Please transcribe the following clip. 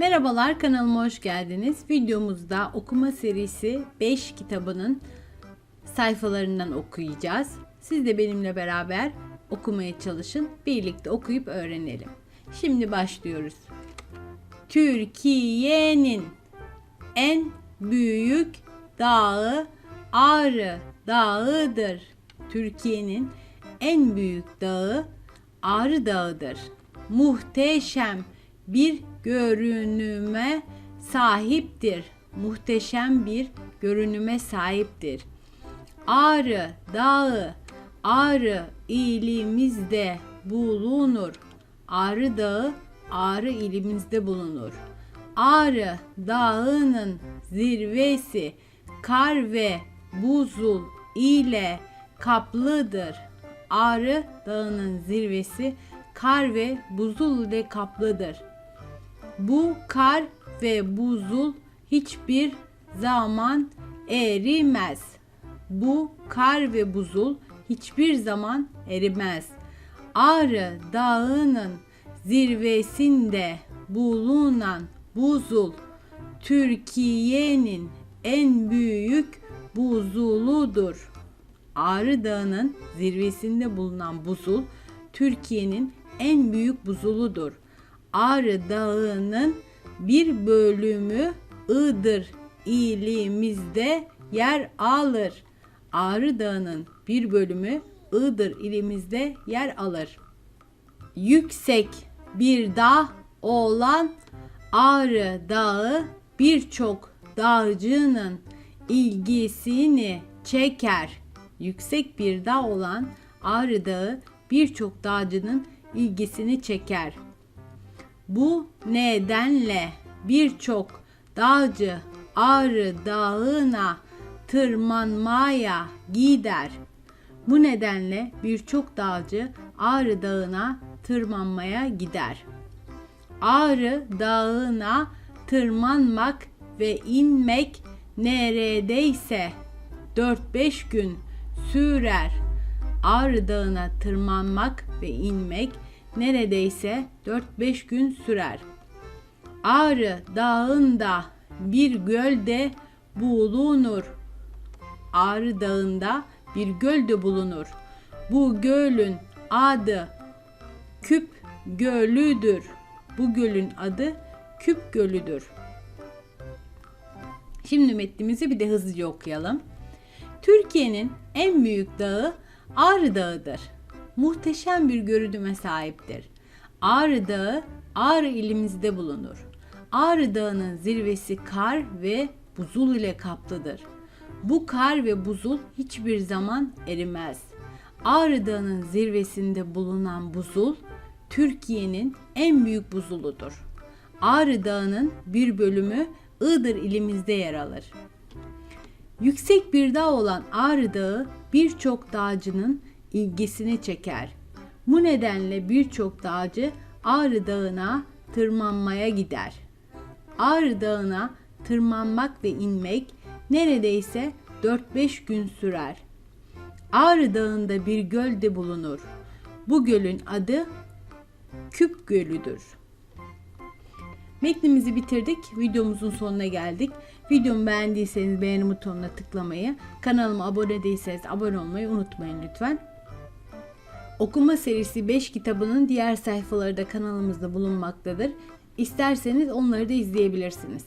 Merhabalar kanalıma hoş geldiniz. Videomuzda okuma serisi 5 kitabının sayfalarından okuyacağız. Siz de benimle beraber okumaya çalışın. Birlikte okuyup öğrenelim. Şimdi başlıyoruz. Türkiye'nin en büyük dağı Ağrı Dağı'dır. Türkiye'nin en büyük dağı Ağrı Dağı'dır. Muhteşem bir görünüme sahiptir. Muhteşem bir görünüme sahiptir. Ağrı Dağı Ağrı ilimizde bulunur. Ağrı Dağı Ağrı ilimizde bulunur. Ağrı Dağı'nın zirvesi kar ve buzul ile kaplıdır. Ağrı Dağı'nın zirvesi kar ve buzul ile kaplıdır. Bu kar ve buzul hiçbir zaman erimez. Bu kar ve buzul hiçbir zaman erimez. Ağrı Dağı'nın zirvesinde bulunan buzul Türkiye'nin en büyük buzuludur. Ağrı Dağı'nın zirvesinde bulunan buzul Türkiye'nin en büyük buzuludur. Ağrı Dağı'nın bir bölümü Iğdır ilimizde yer alır. Ağrı Dağı'nın bir bölümü Iğdır ilimizde yer alır. Yüksek bir dağ olan Ağrı Dağı birçok dağcının ilgisini çeker. Yüksek bir dağ olan Ağrı Dağı birçok dağcının ilgisini çeker. Bu nedenle birçok dağcı Ağrı Dağı'na tırmanmaya gider. Bu nedenle birçok dağcı Ağrı Dağı'na tırmanmaya gider. Ağrı Dağı'na tırmanmak ve inmek neredeyse 4-5 gün sürer. Ağrı Dağı'na tırmanmak ve inmek neredeyse 4-5 gün sürer. Ağrı Dağı'nda bir gölde bulunur. Ağrı Dağı'nda bir gölde bulunur. Bu gölün adı Küp Gölü'dür. Bu gölün adı Küp Gölü'dür. Şimdi metnimizi bir de hızlıca okuyalım. Türkiye'nin en büyük dağı Ağrı Dağı'dır. Muhteşem bir görünüme sahiptir. Ağrı Dağı Ağrı ilimizde bulunur. Ağrı Dağı'nın zirvesi kar ve buzul ile kaplıdır. Bu kar ve buzul hiçbir zaman erimez. Ağrı Dağı'nın zirvesinde bulunan buzul Türkiye'nin en büyük buzuludur. Ağrı Dağı'nın bir bölümü Iğdır ilimizde yer alır. Yüksek bir dağ olan Ağrı Dağı birçok dağcının ilgisini çeker. Bu nedenle birçok dağcı Ağrı Dağı'na tırmanmaya gider. Ağrı Dağı'na tırmanmak ve inmek neredeyse 4-5 gün sürer. Ağrı Dağı'nda bir göl de bulunur. Bu gölün adı Küp Gölü'dür. Metnimizi bitirdik. Videomuzun sonuna geldik. Videomu beğendiyseniz beğeni butonuna tıklamayı, kanalıma abone değilseniz abone olmayı unutmayın lütfen. Okuma serisi 5 kitabının diğer sayfaları da kanalımızda bulunmaktadır. İsterseniz onları da izleyebilirsiniz.